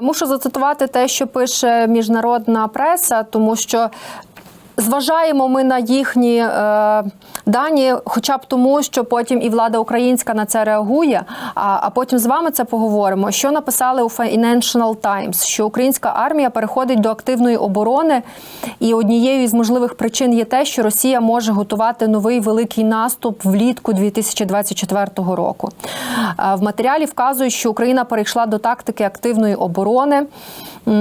Мушу зацитувати те, що пише міжнародна преса, тому що. Зважаємо ми на їхні е, дані, хоча б тому, що потім і влада українська на це реагує. А, а потім з вами це поговоримо. Що написали у Financial Times, що українська армія переходить до активної оборони, і однією із можливих причин є те, що Росія може готувати новий великий наступ влітку 2024 року. Е, в матеріалі вказують, що Україна перейшла до тактики активної оборони.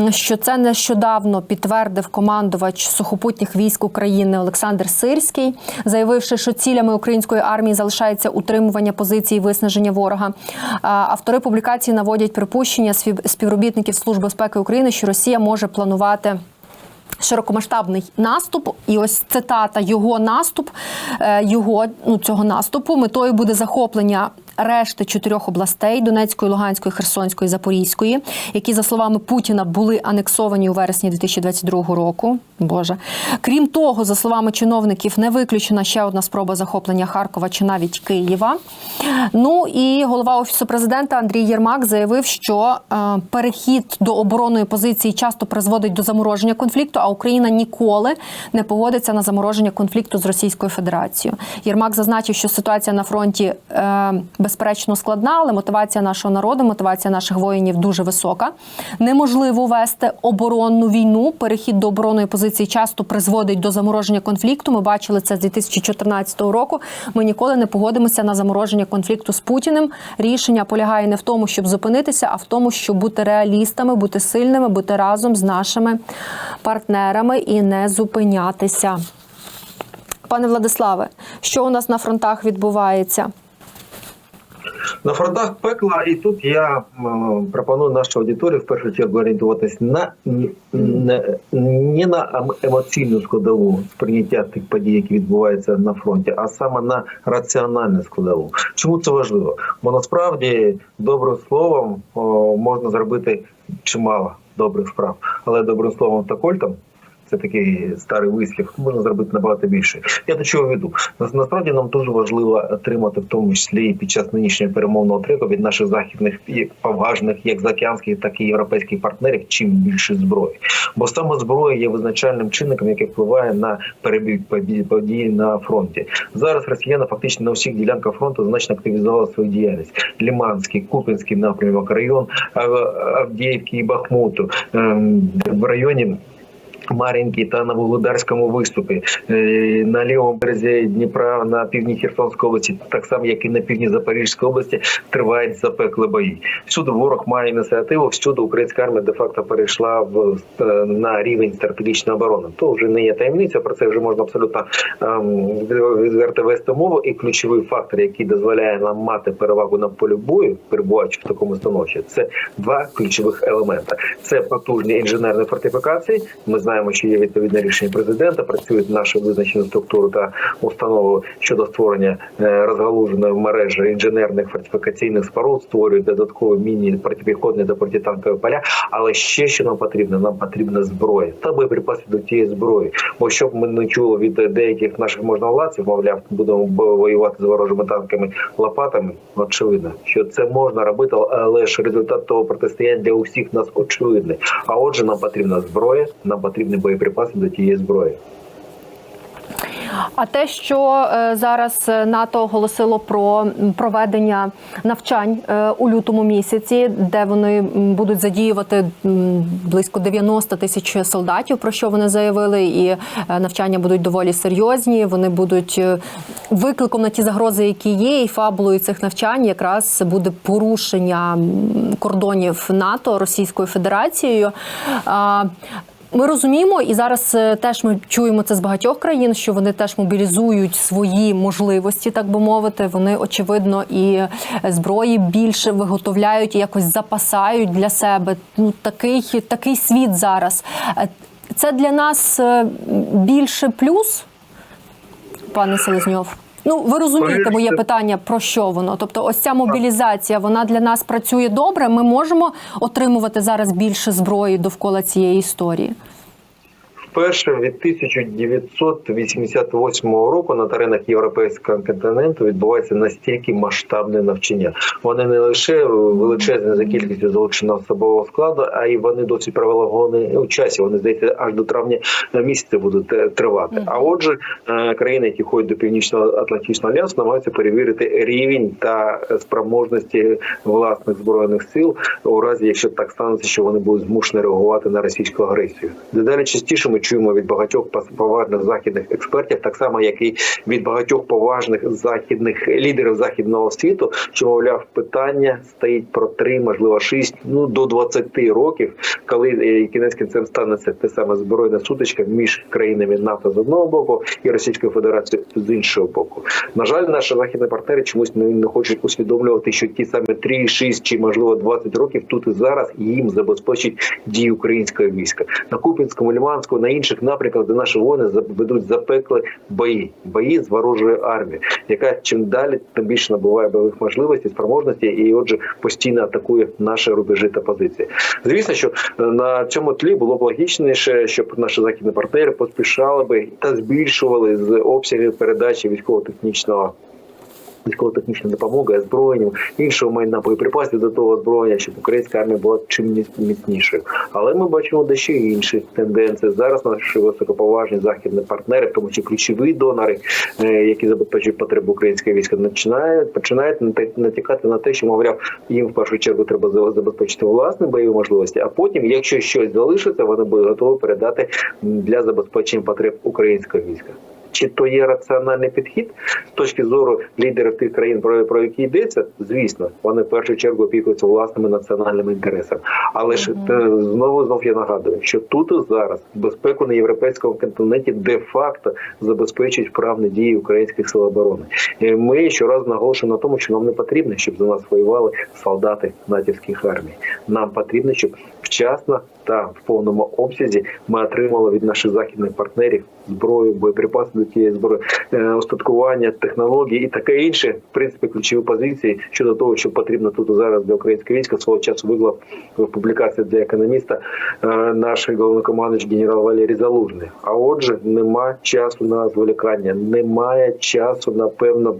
Що це нещодавно підтвердив командувач сухопутніх військ України Олександр Сирський, заявивши, що цілями української армії залишається утримування позицій і виснаження ворога. Автори публікації наводять припущення спів- співробітників Служби безпеки України, що Росія може планувати. Широкомасштабний наступ, і ось цитата його наступ, е, його ну цього наступу метою буде захоплення решти чотирьох областей Донецької, Луганської, Херсонської, Запорізької, які за словами Путіна були анексовані у вересні 2022 року. Боже, крім того, за словами чиновників, не виключена ще одна спроба захоплення Харкова чи навіть Києва. Ну і голова офісу президента Андрій Єрмак заявив, що е, перехід до оборонної позиції часто призводить до замороження конфлікту, а Україна ніколи не погодиться на замороження конфлікту з Російською Федерацією. Єрмак зазначив, що ситуація на фронті е, безперечно складна, але мотивація нашого народу, мотивація наших воїнів дуже висока. Неможливо вести оборонну війну. Перехід до оборонної позиції часто призводить до замороження конфлікту. Ми бачили це з 2014 року. Ми ніколи не погодимося на замороження конфлікту з Путіним. Рішення полягає не в тому, щоб зупинитися, а в тому, щоб бути реалістами, бути сильними, бути разом з нашими партнерами і не зупинятися. Пане Владиславе, що у нас на фронтах відбувається? На фронтах пекла, і тут я пропоную нашій аудиторії в першу чергу орієнтуватись на не, на ем- емоційну складову сприйняття тих подій, які відбуваються на фронті, а саме на раціональну складову. Чому це важливо? Бо насправді добрим словом можна зробити чимало добрих справ, але добрим словом та кольтом. Це такий старий вислів, можна зробити набагато більше. Я до чого веду. Нас- Насправді нам дуже важливо отримати, в тому числі і під час нинішнього перемовного треку від наших західних і поважних, як заокеанських, так і європейських партнерів, чим більше зброї. Бо саме зброя є визначальним чинником, який впливає на перебіг подій на фронті. Зараз росіяни фактично на всіх ділянках фронту значно активізували свою діяльність. Ліманський, Купінський напрямок, район Авдіївки і Бахмуту ем, в районі. Мар'їнки та на Володарському виступі Е, на лівому березі Дніпра на півдні Херсонської області, так само як і на півдні Запорізької області, тривають запекли бої. Всюди ворог має ініціативу. Всюди українська армія де факто перейшла в е, на рівень стратегічної оборони. То вже не є таємниця. Про це вже можна абсолютно ем, відверто вести мову. І ключовий фактор, який дозволяє нам мати перевагу на полі бою, перебуваючи в такому становищі, це два ключових елемента: це потужні інженерні фортифікації. Ми знаємо, що є відповідне рішення президента. Працюють наші визначені структури та установи щодо створення е, розгалуженої мережі інженерних фортифікаційних споруд, створюють додаткові міні протипіхотні та протитанкові поля. Але ще що нам потрібно? Нам потрібна зброя та боєприпаси до тієї зброї. Бо щоб ми не чули від деяких наших можновладців, мовляв, будемо воювати з ворожими танками лопатами. Очевидно, що це можна робити, але ж результат того протистояння для усіх нас очевидний. А отже, нам потрібна зброя, нам потрібні боєприпаси до тієї зброї. А те, що е, зараз е, НАТО оголосило про проведення навчань е, у лютому місяці, де вони будуть задіювати близько 90 тисяч солдатів, про що вони заявили, і навчання будуть доволі серйозні. Вони будуть викликом на ті загрози, які є, і фабулою цих навчань якраз буде порушення кордонів НАТО Російською Федерацією. Ми розуміємо, і зараз е, теж ми чуємо це з багатьох країн, що вони теж мобілізують свої можливості, так би мовити. Вони очевидно і е, зброї більше виготовляють і якось запасають для себе. Ну такий, такий світ зараз. Е, Це для нас більше плюс, пане Селезньов. Ну, ви розумієте моє питання про що воно? Тобто, ось ця мобілізація, вона для нас працює добре. Ми можемо отримувати зараз більше зброї довкола цієї історії. Вперше від 1988 року на теренах європейського континенту відбувається настільки масштабне навчання. Вони не лише величезні за кількістю залученого особового складу, а й вони досить пролонговані у часі. Вони здається аж до травня місяця будуть тривати. А отже, е, країни, які ходять до північного атлантичного альянсу, намагаються перевірити рівень та спроможності власних збройних сил у разі, якщо так станеться, що вони будуть змушені реагувати на російську агресію. Дедалі частіше ми чуємо від багатьох поважних західних експертів, так само як і від багатьох поважних західних лідерів західного світу, що мовляв, питання стоїть про три, можливо, шість, ну до 20 років, коли е, кінець кінцем станеться те саме збройна сутичка між країнами НАТО з одного боку і Російською Федерацією з іншого боку. На жаль, наші західні партнери чомусь не, не хочуть усвідомлювати, що ті самі 3, 6 чи можливо 20 років тут і зараз їм забезпечить дії українського війська на Купінському, Ліманському, на інших напрямках, де наші воїни ведуть запекли бої, бої з ворожою армією, яка чим далі тим більше набуває бойових можливостей, спроможності, і отже постійно атакує наші рубежі та позиції. Звісно, що е, на цьому тлі було б логічніше, щоб наші західні партнери поспішали би та збільшували з обсяги передачі військово-технічного військово-технічна допомога, озброєння, іншого майна боєприпасів до того озброєння, щоб українська армія була чим міц- міцнішою. Але ми бачимо дещо інші тенденції. Зараз наші високоповажні західні партнери, тому числі ключові донори, е, які забезпечують потреби українського війська, починають починають натякати на те, що мовляв, їм в першу чергу треба за- забезпечити власні бойові можливості. А потім, якщо щось залишиться, вони будуть готові передати для забезпечення потреб українського війська. Чи то є раціональний підхід з точки зору лідерів тих країн, про, про які йдеться? Звісно, вони в першу чергу опікуються власними національними інтересами. Але ж е, знову знов я нагадую, що тут і зараз безпеку на європейському континенті де-факто забезпечують вправні дії українських сил оборони. І Ми щоразу наголошуємо на тому, що нам не потрібно, щоб за нас воювали солдати натівських армій. Нам потрібно, щоб вчасно та в повному обсязі ми отримали від наших західних партнерів зброю, боєприпаси до тієї зброї, е, остаткування, технології і таке інше. В принципі, ключові позиції щодо того, що потрібно тут зараз для українського війська. Свого часу виклав в публікації для економіста е, наш головнокомандуючий генерал Валерій Залужний. А отже, нема часу на зволікання, немає часу на певно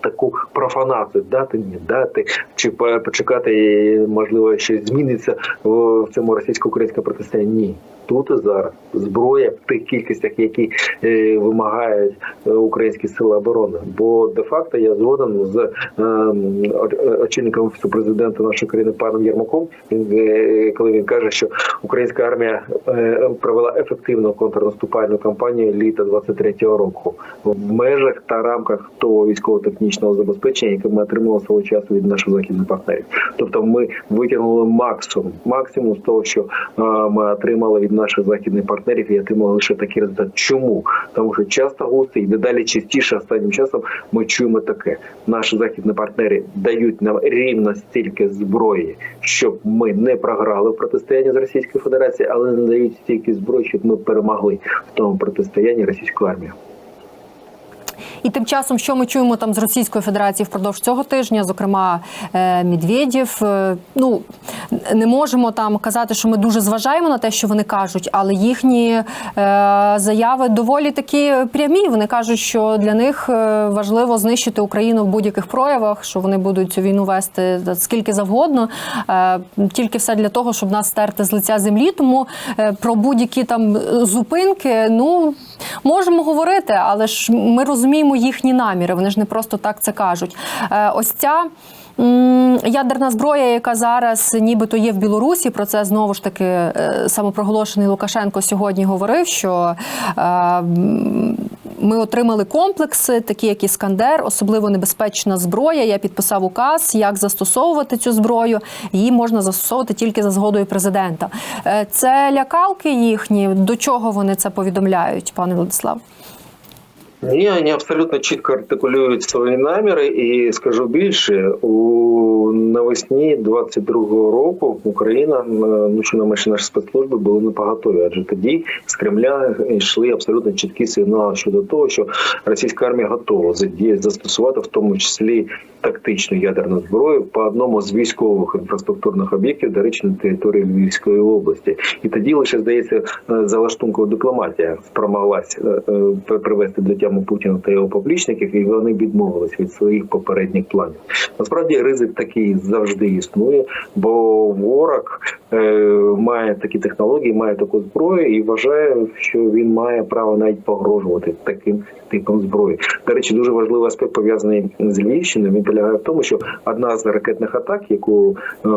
таку профанацію дати, не дати, чи почекати, можливо, щось зміниться в цьому російсько-українському протистоянні. Ні. Тут зараз зброя в тих кількостях, які е, вимагають е, українські сили оборони. Бо де-факто я згоден з е, очільником президента нашої країни паном Єрмаком. Він е, коли він каже, що українська армія е, провела ефективну контрнаступальну кампанію літа 23-го року в межах та рамках того військово-технічного забезпечення, яке ми отримали свого часу від наших західних партнерів. Тобто, ми витягнули максимум, максимум з того, що е, ми отримали від наших західних партнерів, і отримали лише такий результат. Чому? Тому що часто густи і дедалі частіше останнім часом ми чуємо таке: наші західні партнери дають нам рівно стільки зброї, щоб ми не програли в протистоянні з Російською Федерацією, але не дають стільки зброї, щоб ми перемогли в тому протистоянні російської армії. І тим часом, що ми чуємо там з Російської Федерації впродовж цього тижня, зокрема е, Медведєв, е, ну не можемо там казати, що ми дуже зважаємо на те, що вони кажуть, але їхні е, заяви доволі такі прямі. Вони кажуть, що для них важливо знищити Україну в будь-яких проявах, що вони будуть цю війну вести скільки завгодно, тільки все для того, щоб нас стерти з лиця землі. Тому про будь-які там зупинки, ну можемо говорити, але ж ми розуміємо їхні наміри. Вони ж не просто так це кажуть. Е, Ось ця. Ядерна зброя, яка зараз нібито є в Білорусі, про це знову ж таки е, самопроголошений Лукашенко сьогодні говорив, що е, ми отримали комплекси, такі як Іскандер, особливо небезпечна зброя. Я підписав указ, як застосовувати цю зброю. Її можна застосовувати тільки за згодою президента. Е, Це лякалки їхні. До чого вони це повідомляють, пане Владислав? Ні, вони абсолютно чітко артикулюють свої наміри, і скажу більше, у навесні 22-го року Україна, ну що менше наші спецслужби були не поготові, адже тоді з Кремля йшли абсолютно чіткі сигнали щодо того, що російська армія готова застосувати в тому числі тактичну ядерну зброю по одному з військових інфраструктурних об'єктів, до речі, на території Львівської області. І тоді лише здається е, залаштункова дипломатія спромоглася е, е, привести до тями Путіна та його поплічників, і вони відмовились від своїх попередніх планів. Насправді ризик такий завжди існує, бо ворог е, має такі технології, має таку зброю і вважає, що він має право навіть погрожувати таким типом зброї. До речі, дуже важливий аспект пов'язаний з Львівщиною. Він полягає в тому, що одна з ракетних атак, яку е,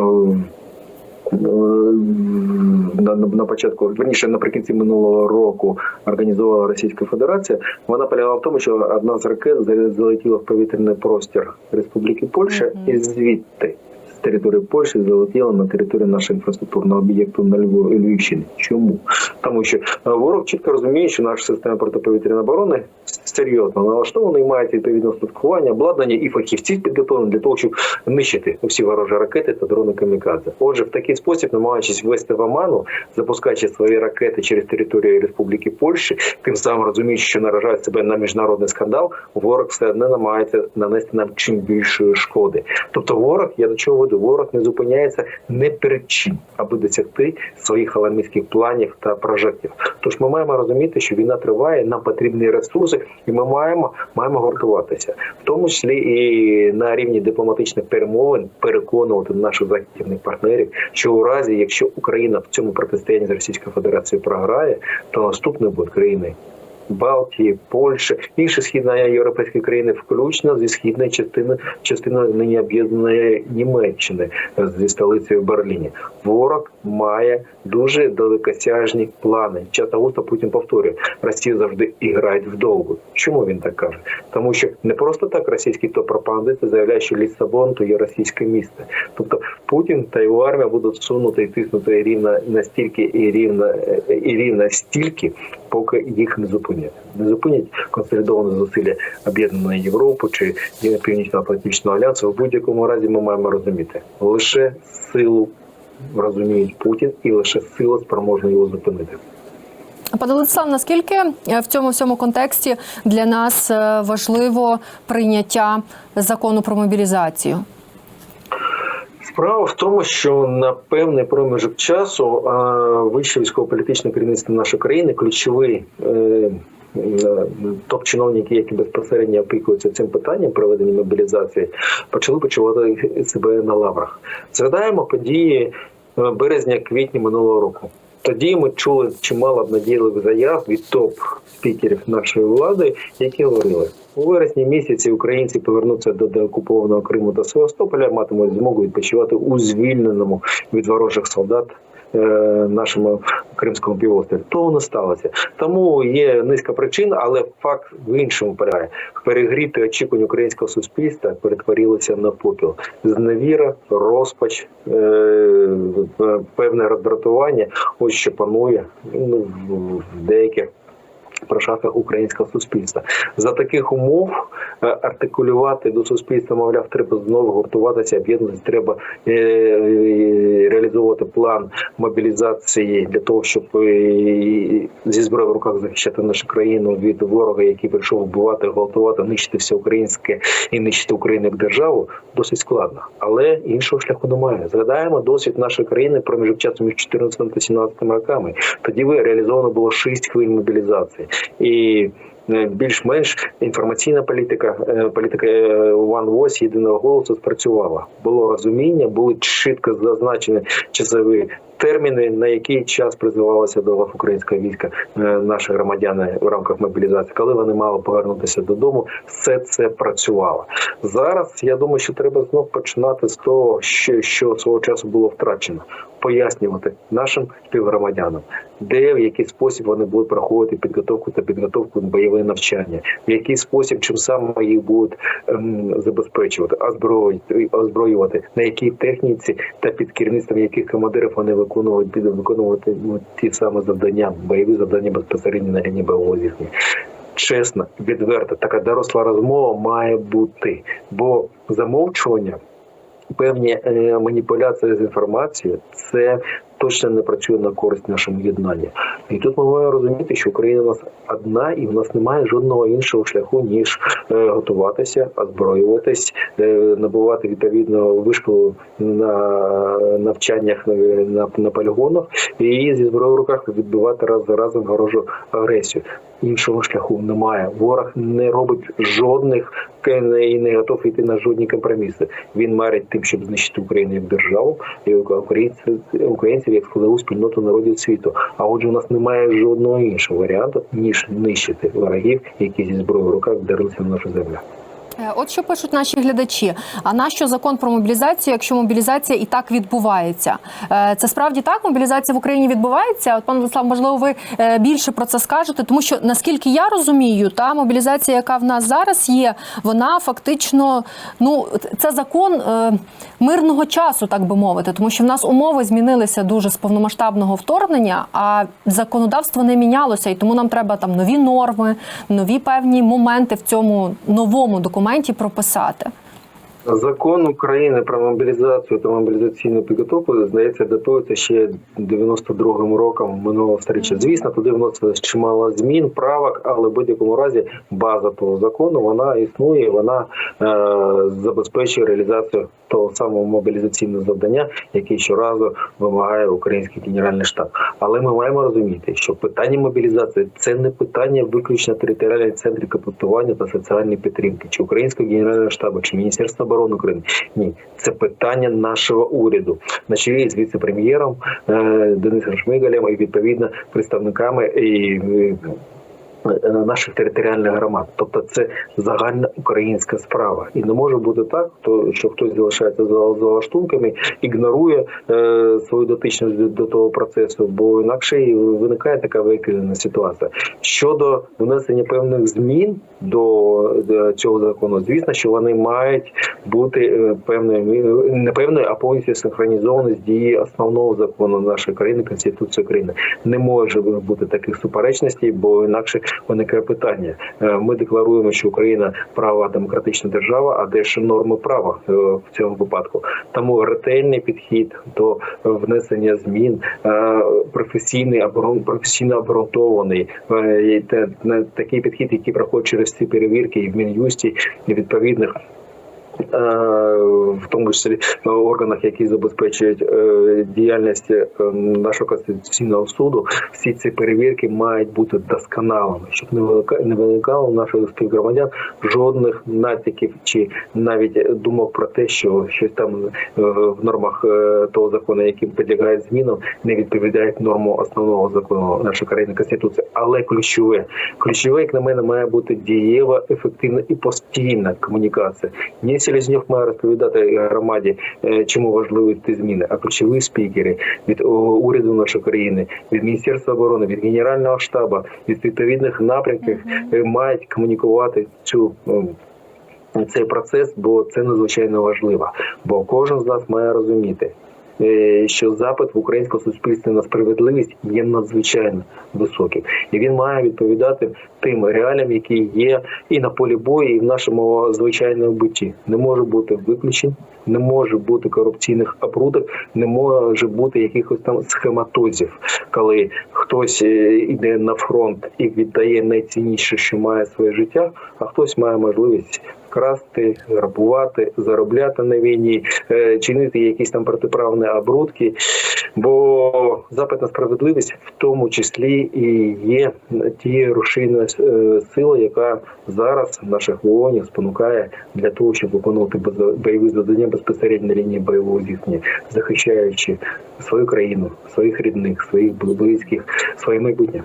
на, на, на початку, верніше наприкінці минулого року організувала Російська Федерація. Вона полягала в тому, що одна з ракет залетіла в повітряний простір Республіки Польща, і звідти з території Польщі залетіла на територію нашого інфраструктурного об'єкту на Львов, Львівщині. Чому? Тому що е, ворог чітко розуміє, що наша система протиповітряної оборони серйозно налаштована і має відповідне устаткування, обладнання і фахівців підготовлені для того, щоб нищити всі ворожі ракети та дрони камікадзе. Отже, в такий спосіб, намагаючись ввести в оману, запускаючи свої ракети через територію Республіки Польщі, тим самим розуміючи, що наражають себе на міжнародний скандал, ворог все одно намагається нанести нам чим більшої шкоди. Тобто, ворог, я до чого веду, ворог не зупиняється не перед чим, аби досягти своїх халамістських планів та прожектів. Тож ми маємо розуміти, що війна триває, нам потрібні ресурси, і ми маємо маємо гуртуватися, в тому числі і на рівні дипломатичних перемовин переконувати наших західних партнерів, що у разі, якщо Україна в цьому протистоянні з Російською Федерацією програє, то наступний будуть країни. Балтії, Польщі, інші східноєвропейські країни, включно зі східної частини частиною нині об'єднаної Німеччини е, зі столицею Берліні. Ворог має дуже далекосяжні плани. Часто густо Путін повторює, Росія завжди іграє вдовго. Чому він так каже? Тому що не просто так російські то пропагандисти заявляють, що Лісабон то є російське місце. Тобто Путін та його армія будуть сунути і тиснути рівно настільки і рівно і рівно стільки, поки їх не зупинять. Не зупинять консолідоване зусилля об'єднаної Європи чи Північно-Атлантичного альянсу. В будь-якому разі ми маємо розуміти лише силу розуміють Путін, і лише сила спроможна його зупинити. Пане Владислав, наскільки е, в цьому всьому контексті для нас е, важливо прийняття закону про мобілізацію? Справа в тому, що на певний проміжок часу вище військово-політичне керівництво нашої країни, ключові е, е, топ-чиновники, які безпосередньо опікуються цим питанням проведення мобілізації, почали почувати себе на лаврах. Згадаємо події е, березня-квітня минулого року. Тоді ми чули чимало обнадійливих заяв від топ-спікерів нашої влади, які говорили у вересні місяці українці повернуться до деокупованого Криму та Севастополя, матимуть змогу відпочивати у звільненому від ворожих солдат. Е, Нашому кримському півострові того не сталося. Тому є низка причин, але факт в іншому полягає. Перегріти очікування українського суспільства перетворилося на попіл. Зневіра, розпач, е, певне роздратування. Ось що панує ну, в деяких прошарках українського суспільства. За таких умов е, артикулювати до суспільства, мовляв, треба знову гуртуватися, об'єднатися, треба е, е, реалізовувати план мобілізації для того, щоб зі зброєю в руках захищати нашу країну від ворога, який прийшов вбивати, гвалтувати, нищити все українське і нищити Україну як державу, досить складно. Але іншого шляху немає. Згадаємо досвід нашої країни проміжок часу між 14 та 17 роками. Тоді ви реалізовано було шість хвиль мобілізації і. е, Більш-менш інформаційна політика, е, політика е, One Voice, єдиного голосу спрацювала. Було розуміння, були чітко зазначені часові терміни, на який час призивалося до лав українського війська е, наші громадяни в рамках мобілізації, коли вони мали повернутися додому, все це працювало. Зараз я думаю, що треба знов починати з того, що, що свого часу було втрачено, пояснювати нашим співгромадянам, де в який спосіб вони будуть проходити підготовку та підготовку бойове навчання, в який спосіб, чим саме їх будуть ем, забезпечувати, озброювати, озброювати, на якій техніці та під керівництвом яких командирів вони виконують підуть виконувати ну, ті самі завдання, бойові завдання безпосередньо на лінії бойового зіткнення. чесна, відверта, така доросла розмова має бути. Бо замовчування, певні е, маніпуляції з інформацією, це точно не працює на користь нашому єднанню. І тут ми маємо розуміти, що Україна у нас одна, і в нас немає жодного іншого шляху, ніж е, готуватися, озброюватись, е, набувати відповідно вишколу на навчаннях на, на, на полігонах і зі зброєю в руках відбивати раз за разом ворожу агресію. Іншого шляху немає. Ворог не робить жодних і не готов йти на жодні компроміси. Він марить тим, щоб знищити Україну як державу і українців, як складову спільноту народів світу. А отже, у нас немає жодного іншого варіанту ніж нищити ворогів, які зі зброєю в руках вдарилися на нашу землю. Е, От що пишуть наші глядачі. А нащо закон про мобілізацію, якщо мобілізація і так відбувається? Е, Це справді так? Мобілізація в Україні відбувається. От пан Владислав, можливо, ви е, більше про це скажете, тому що наскільки я розумію, та мобілізація, яка в нас зараз є, вона фактично ну це закон мирного часу, так би мовити, тому що в нас умови змінилися дуже з повномасштабного вторгнення, а законодавство не мінялося, і тому нам треба там нові норми, нові певні моменти в цьому новому документі прописати. Закон України про мобілізацію та мобілізаційну підготовку, здається, датується ще 92-м роком минулого сторіччя. Звісно, туди вносилось чимало змін, правок, але в будь-якому разі база того закону вона існує, вона е, забезпечує реалізацію того самого мобілізаційного завдання, яке щоразу вимагає український генеральний штаб. Але ми маємо розуміти, що питання мобілізації це не питання виключно територіальних центрів комплектування та соціальної підтримки, чи українського генерального штабу, чи міністерства оборони України. Ні, це питання нашого уряду на чолі з віце-прем'єром е, Денисом Шмигалем і відповідно представниками і. Е, е, Наших територіальних громад, тобто це загальна українська справа, і не може бути так, то що хтось залишається за, за лаштунками, ігнорує е, свою дотичність до, того процесу, бо інакше і виникає така викривлена ситуація щодо внесення певних змін до, до цього закону. Звісно, що вони мають бути е, певною не певною, а повністю синхронізовані з дією основного закону нашої країни Конституції України. Не може бути таких суперечностей, бо інакше виникає питання. Е, Ми декларуємо, що Україна права демократична держава, а де ж норми права е, в цьому випадку? Тому ретельний підхід до внесення змін, е, професійний професійно обґрунтований, такий підхід, який проходить через ці перевірки і в мін'юсті і відповідних. Е, В тому числі в органах, які забезпечують е, діяльність е, нашого конституційного суду, всі ці перевірки мають бути досконалими, щоб не виникало у наших співгромадян жодних натяків чи навіть думок про те, що щось там е, в нормах е, того закону, яким підлягає змінам, не відповідають норму основного закону нашої країни конституції. Але ключове, ключове, як на мене, має бути дієва, ефективна і постійна комунікація. Не Селезньов має розповідати громаді, е, чому важливі ці зміни, а ключові спікери від уряду нашої країни, від міністерства оборони, від генерального штабу, від відповідних напрямків е, мають комунікувати цю. цей процес, бо це надзвичайно важливо. Бо кожен з нас має розуміти, е, що запит в українському суспільстві на справедливість є надзвичайно високим, і він має відповідати тим реаліям, які є і на полі бою, і в нашому звичайному бутті. Не може бути виключень, не може бути корупційних обрудок, не може бути якихось там схематозів, коли хтось е, йде на фронт і віддає найцінніше, що має своє життя, а хтось має можливість красти, грабувати, заробляти на війні, е, чинити якісь там протиправні обрудки. Бо запит на справедливість в тому числі і є тією рушійною е, силою, яка зараз наших воїнів спонукає для того, щоб виконувати бойові завдання безпосередньо на лінії бойового зіткнення, захищаючи свою країну, своїх рідних, своїх близьких, своє майбутнє.